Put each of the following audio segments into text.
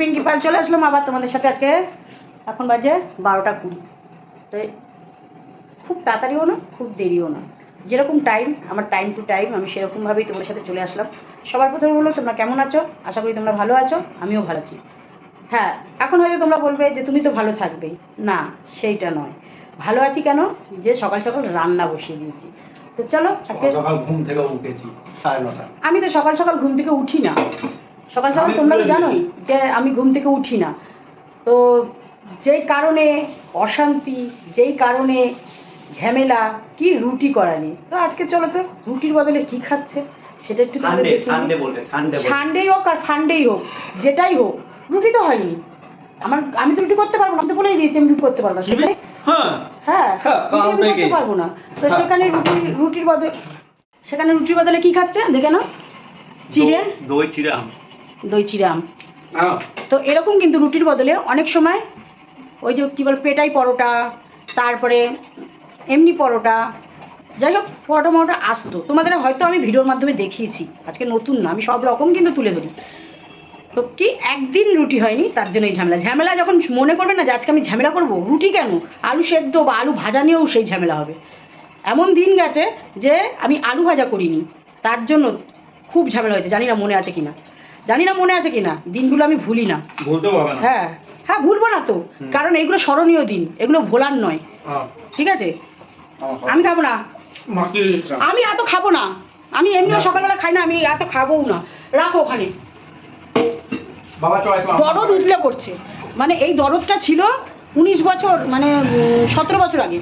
পিঙ্কি পাল চলে আসলাম আবার তোমাদের সাথে আজকে। এখন বাজে বারোটা কুড়ি। তো খুব তাড়াতাড়িও না খুব দেরিও না। যেরকম টাইম আমার টাইম টু টাইম আমি সেরকমভাবেই তোমাদের সাথে চলে আসলাম। সবার প্রথমে বলল তোমরা কেমন আছো? আশা করি তোমরা ভালো আছো আমিও ভালো আছি। হ্যাঁ এখন হয়তো তোমরা বলবে যে তুমি তো ভালো থাকবেই না সেইটা নয়। ভালো আছি কেন? যে সকাল সকাল রান্না বসিয়ে দিয়েছি। তো চলো আজকে সকাল সকাল ঘুম থেকে উঠেছি আমি তো সকাল সকাল ঘুম থেকে উঠি না। সকাল সকাল তোমরা তো জানোই যে আমি ঘুম থেকে উঠি না। তো যেই কারণে অশান্তি যেই কারণে ঝামেলা কি রুটি করা নিয়ে তো আজকে চলো তো রুটির বদলে কি খাচ্ছে? সেটা একটু সানডেই হোক আর ফান্ডেই হোক যেটাই হোক রুটি তো হয়নি। আমার আমি তো রুটি করতে পারব না আমি তো বলেই দিয়েছি আমি রুটি করতে পারব না। সেখানে হ্যাঁ। হ্যাঁ হ্যাঁ, রুটি করতে পারব না। তো হ্যাঁ। সেখানে রুটি রুটির বদলে সেখানে রুটির বদলে কি খাচ্ছে? দেখে নাও। চিড়ে? দই- দই চিড়ে আম। দই হ্যাঁ তো এরকম কিন্তু রুটির বদলে অনেক সময় ওই যে কী বল পেটাই পরোটা তারপরে এমনি পরোটা। যাই হোক পরোটা মরোটা আসতো। তোমাদের হয়তো আমি ভিডিওর মাধ্যমে দেখিয়েছি। আজকে নতুন না আমি সব রকম কিন্তু তুলে ধরি। তো কি একদিন রুটি হয়নি তার জন্য এই ঝামেলা। ঝামেলা যখন মনে করবে না যে আজকে আমি ঝামেলা করব রুটি কেন? আলু সেদ্ধ বা আলু ভাজা নিয়েও সেই ঝামেলা হবে। এমন দিন গেছে যে আমি আলু ভাজা করিনি। তার জন্য খুব ঝামেলা হয়েছে জানি না মনে আছে কিনা। জানি না মনে আছে কিনা দিনগুলো আমি ভুলি না। হ্যাঁ হ্যাঁ ভুলবো না তো কারণ এগুলো স্মরণীয় দিন এগুলো ভোলার নয়। ঠিক আছে? আমি খাব না। আমি এত খাব না। আমি এমনিও সকালবেলা খাই না আমি এত খাবোও না। রাখো ওখানে। দরদ উঠলে পড়ছে। মানে এই দরদটা ছিল উনিশ বছর মানে সতেরো বছর আগে।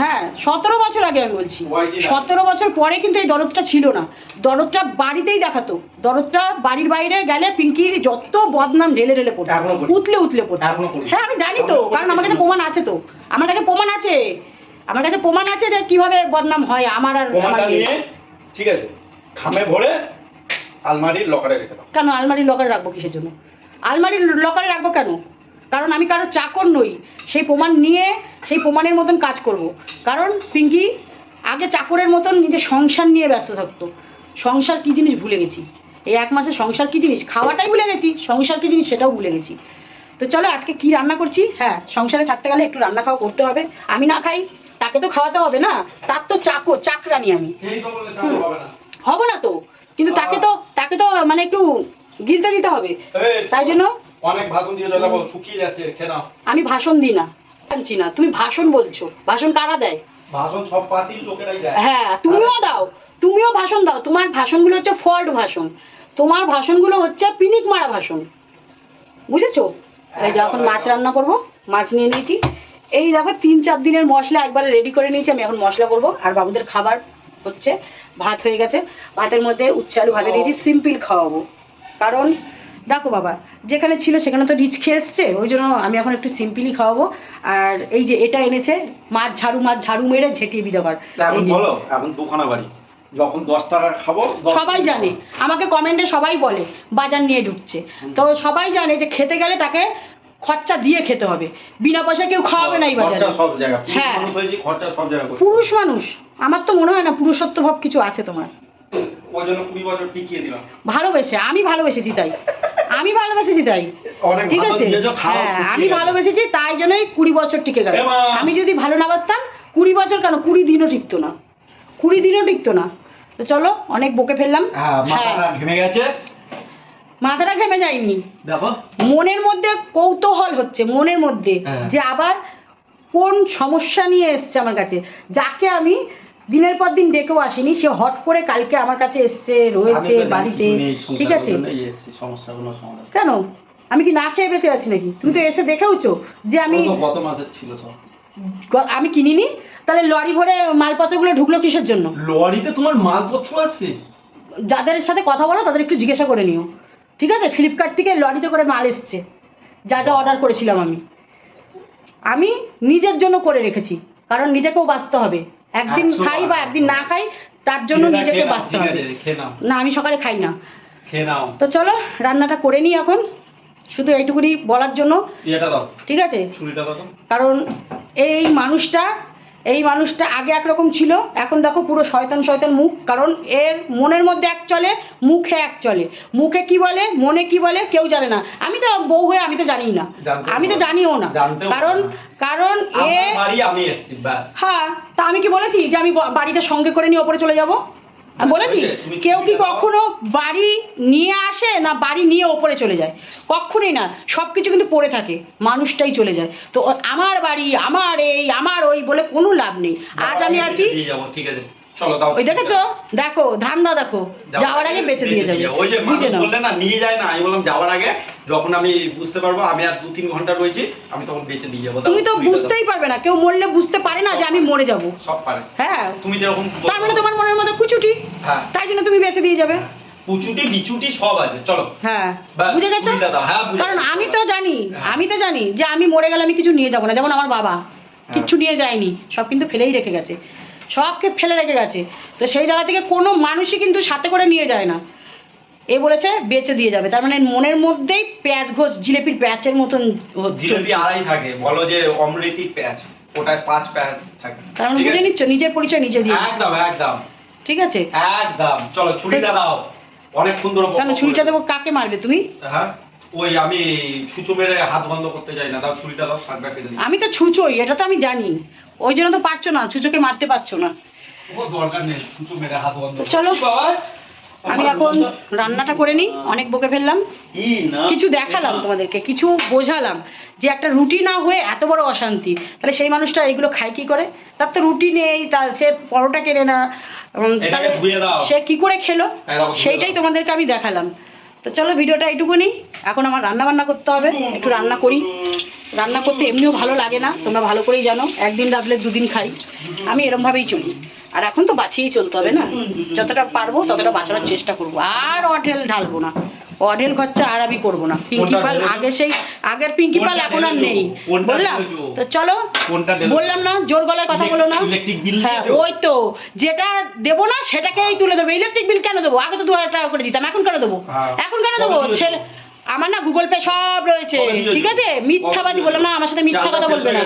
হ্যাঁ সতেরো বছর আগে আমি বলছি? সতেরো বছর পরে কিন্তু এই দরদটা ছিল না। দরদটা বাড়িতেই দেখাতো। দরদটা বাড়ির বাইরে গেলে পিঙ্কির যত বদনাম ঢেলে ঢেলে পড়তো। উতলে উতলে পড়তো। হ্যাঁ আমি জানি তো কারণ আমার কাছে প্রমাণ আছে তো। আমার কাছে প্রমাণ আছে। আমার কাছে প্রমাণ আছে যে কীভাবে বদনাম হয় আমার আর ঠিক আছে খামে ভরে আলমারির লকারে রেখে দাও। কেন আলমারির লকারে রাখব কিসের জন্য? আলমারির লকারে রাখব কেন? কারণ আমি কারও চাকর নই। সেই প্রমাণ নিয়ে সেই প্রমাণের মতন কাজ করব। কারণ পিঙ্কি আগে চাকরের মতন নিজের সংসার নিয়ে ব্যস্ত থাকতো। সংসার কী জিনিস ভুলে গেছি? এই এক মাসে সংসার কী জিনিস? খাওয়াটাই ভুলে গেছি সংসার কী জিনিস সেটাও ভুলে গেছি। তো চলো আজকে কি রান্না করছি? হ্যাঁ সংসারে থাকতে গেলে একটু রান্না খাওয়া করতে হবে। আমি না খাই তাকে তো খাওয়াতে হবে না? তার তো চাকর চাকরানি আমি। হব না। তো? কিন্তু তাকে তো তাকে তো মানে একটু গিলতে দিতে হবে। তাই জন্য অনেক ভাষণ দিয়ে শুকিয়ে যাচ্ছে আমি ভাষণ দিই না। জানছি না তুমি ভাষণ বলছো। ভাষণ কারা দেয়? ভাষণ সব পার্টির লোকেরাই দেয়। হ্যাঁ তুমিও দাও। তুমিও ভাষণ দাও। তোমার ভাষণগুলো হচ্ছে ফল্ট ভাষণ। তোমার ভাষণগুলো হচ্ছে পিনিক মারা ভাষণ। বুঝেছ? এই যে এখন মাছ রান্না করব। মাছ নিয়ে নিয়েছি। এই দেখো তিন চার দিনের মশলা একবারে রেডি করে নিয়েছি। আমি এখন মশলা করব। আর বাবুদের খাবার হচ্ছে। ভাত হয়ে গেছে। ভাতের মধ্যে উচ্ছে আলু ভাজা দিয়েছি। সিম্পল খাওয়াবো। কারণ দেখো বাবা যেখানে ছিল সেখানে তো রিচ খেয়ে এসছে ওই জন্য আমি এখন একটু সিম্পলি খাওয়াবো। আর এই যে এটা এনেছে মাছ ঝাড়ু মাছ ঝাড়ু মেরে ঝেঁটিয়ে বিদাকর এখন বলো এখন দুখানা বাড়ি। যখন দশ টাকা খাব সবাই জানে আমাকে কমেন্টে সবাই বলে বাজার নিয়ে ঢুকছে। তো সবাই জানে যে খেতে গেলে তাকে খরচা দিয়ে খেতে হবে। বিনা পয়সা কেউ খাওয়াবে না এই বাজারে। সব জায়গা হ্যাঁ। পুরুষ মানুষ। আমার তো মনে হয় না পুরুষত্ব ভাব কিছু আছে তোমার। ওই জন্য কুড়ি বছর টিকিয়ে দিলাম। ভালোবেসে আমি ভালোবেসেছি তাই। আমি ভালোবেসেছি তাই। ঠিক আছে? হ্যাঁ আমি ভালোবেসেছি তাই জন্যই কুড়ি বছর টিকে গেল। আমি যদি ভালো না বাসতাম কুড়ি বছর কেন? কুড়ি দিনও টিকতো না। কুড়ি দিনও টিকতো না। তো চলো অনেক বকে ফেললাম। হ্যাঁ মাথাটা হ্যাঁ ঘেমে গেছে। মাথাটা ঘেমে যায়নি। দেখো। মনের মধ্যে কৌতূহল হচ্ছে মনের মধ্যে। হ্যাঁ। যে আবার কোন সমস্যা নিয়ে এসছে আমার কাছে যাকে আমি দিনের পর দিন ডেকেও আসেনি সে হট করে কালকে আমার কাছে এসছে রয়েছে বাড়িতে ঠিক আছে? কেন আমি কি না খেয়ে বেঁচে আছি নাকি? তুমি তো এসে দেখেওছো যে আমি গত মাসের ছিল আমি কিনিনি? তাহলে লরি ভরে মালপত্রগুলো ঢুকলো কিসের জন্য? লরিতে তোমার মালপত্র আছে? যাদের সাথে কথা বলো তাদের একটু জিজ্ঞাসা করে নিও। ঠিক আছে? ফ্লিপকার্ট থেকে লরিতে করে মাল এসছে। যা যা অর্ডার করেছিলাম আমি। আমি নিজের জন্য করে রেখেছি কারণ নিজেকেও বাঁচতে হবে। একদিন খাই বা একদিন না খাই তার জন্য নিজেকে বাঁচতে হবে। না আমি সকালে খাই না। তো চলো রান্নাটা করে নিই এখন। শুধু এইটুকুনি বলার জন্য। ঠিক আছে। কারণ এই মানুষটা এই মানুষটা আগে একরকম ছিল এখন দেখো পুরো শয়তান শয়তান মুখ কারণ এর মনের মধ্যে এক চলে মুখে এক চলে। মুখে কি বলে মনে কি বলে কেউ জানে না। আমি তো বউ হয়ে আমি তো জানি না। আমি তো জানিও না। কারণ কারণ এ হ্যাঁ তা আমি কি বলেছি যে আমি বাড়িটা সঙ্গে করে নিয়ে ওপরে চলে যাব? বলেছি কেউ কি কখনো বাড়ি নিয়ে আসে না বাড়ি নিয়ে ওপরে চলে যায়? কখনোই না সব কিছু কিন্তু পড়ে থাকে মানুষটাই চলে যায়। তো আমার বাড়ি আমার এই আমার ওই বলে কোনো লাভ নেই। আজ আমি আছি ঠিক আছে। চলো দাও। ওই দেখেছ? দেখো ধান্দা দেখো। যাওয়ার আগে বেঁচে দিয়ে যাবে। ওই যে মানুষ বললে না নিয়ে যায় না। আমি বললাম যাওয়ার আগে যখন আমি বুঝতে পারব আমি আর দু তিন ঘণ্টা রয়েছি আমি তখন বেঁচে দিয়ে যাব। তুমি তো বুঝতেই পারবে না। কেউ মরলে বুঝতে পারে না যে আমি মরে যাব। সব পারে। হ্যাঁ। তুমি যেরকম তার মানে তোমার মনের মধ্যে কুচুটি। হ্যাঁ। তাই জন্য তুমি বেঁচে দিয়ে যাবে। পুচুটি বিচুটি সব আছে। চলো। হ্যাঁ। বুঝে গেছো? হ্যাঁ, কারণ আমি তো জানি হ্যাঁ। আমি তো জানি যে আমি মরে গেলে আমি কিছু নিয়ে যাব না। যেমন আমার বাবা কিচ্ছু নিয়ে যায়নি। সব কিন্তু ফেলেই রেখে গেছে। সবকে ফেলে রেখে গেছে। তো সেই জায়গা থেকে কোনো মানুষই কিন্তু সাথে করে নিয়ে যায় না। এ বলেছে বেচে দিয়ে যাবে। তার মানে মনের মধ্যেই প্যাঁচ ঘোষ জিলেপির প্যাচের মতন জিলেপি আড়াই থাকে। বলো যে অমৃতি প্যাচ ওটায় পাঁচ প্যাচ থাকে। তার মানে বুঝে নিচ্ছ নিজের পরিচয় নিজে দিয়ে। একদম একদম। ঠিক আছে? একদম। চলো ছুরিটা দাও। অনেক সুন্দর কেন ছুরিটা দেবো? কাকে মারবে তুমি? হ্যাঁ? ওই আমি ছুঁচো মেরে হাত বন্ধ করতে চাই না। দাও ছুরিটা দাও শাকটা কেটে আমি তো ছুচোই এটা তো আমি জানি। ওই জন্য তো পারছ না ছুচোকে মারতে পারছ না। চলো। আমি এখন রান্নাটা করে নিই অনেক বকে ফেললাম। কিছু দেখালাম তোমাদেরকে কিছু বোঝালাম যে একটা রুটি না হয়ে এত বড় অশান্তি। তাহলে সেই মানুষটা এগুলো খায় কি করে? তার তো রুটি নেই তা সে পরোটা কেনে না তাহলে সে কি করে খেলো? হ্যাঁ, সেইটাই তোমাদেরকে আমি দেখালাম। তো চলো ভিডিওটা এইটুকুনি। এখন আমার রান্না বান্না করতে হবে একটু রান্না করি। রান্না করতে এমনিও ভালো লাগে না তোমরা ভালো করেই জানো একদিন রাঁধলে দুদিন খাই। আমি এরমভাবেই চলি। আর এখন তো বাঁচিয়েই চলতে হবে না? যতটা পারব ততটা বাঁচানোর চেষ্টা করব। আর অঢেল ঢালবো না। অঢেল খরচা আর আমি করব না। পিঙ্কি পাল আগে সেই আগের পিঙ্কি পাল এখন আর নেই। বললাম? তো চলো বললাম না জোর গলায় কথা বলো না। হ্যাঁ ওই তো যেটা দেবো না সেটাকেই তুলে দেবো। ইলেকট্রিক বিল কেন দেবো? আগে তো দু হাজার টাকা করে দিতাম এখন কেন দেবো? হ্যাঁ। এখন কেন দেবো? ছেলে আমার না গুগল পে সব রয়েছে ঠিক আছে? মিথ্যাবাদী বললাম না আমার সাথে মিথ্যা কথা বলবে না।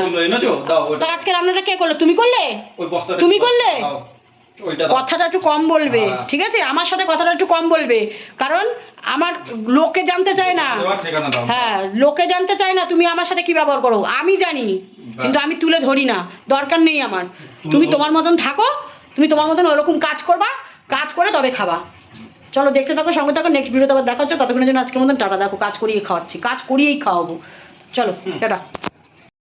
তো আজকে রান্নাটা কে করল? তুমি করলে? তুমি করলে? কথাটা একটু কম বলবে হ্যাঁ। ঠিক আছে? আমার সাথে কথাটা একটু কম বলবে কারণ আমার লোকে জানতে চায় না। হ্যাঁ লোকে জানতে চায় না তুমি আমার সাথে কি ব্যবহার করো। আমি জানি কিন্তু আমি তুলে ধরি না দরকার নেই আমার। তুমি তোমার মতন থাকো তুমি তোমার মতন ওরকম কাজ করবা কাজ করে তবে খাবা। চলো দেখতে থাকো সঙ্গে থাকো নেক্সট ভিডিওতে আবার দেখা হচ্ছে। ততক্ষণের জন্য আজকের মতন টাটা দেখো কাজ করিয়ে খাওয়াচ্ছি কাজ করিয়েই খাওয়াবো। চলো টাটা।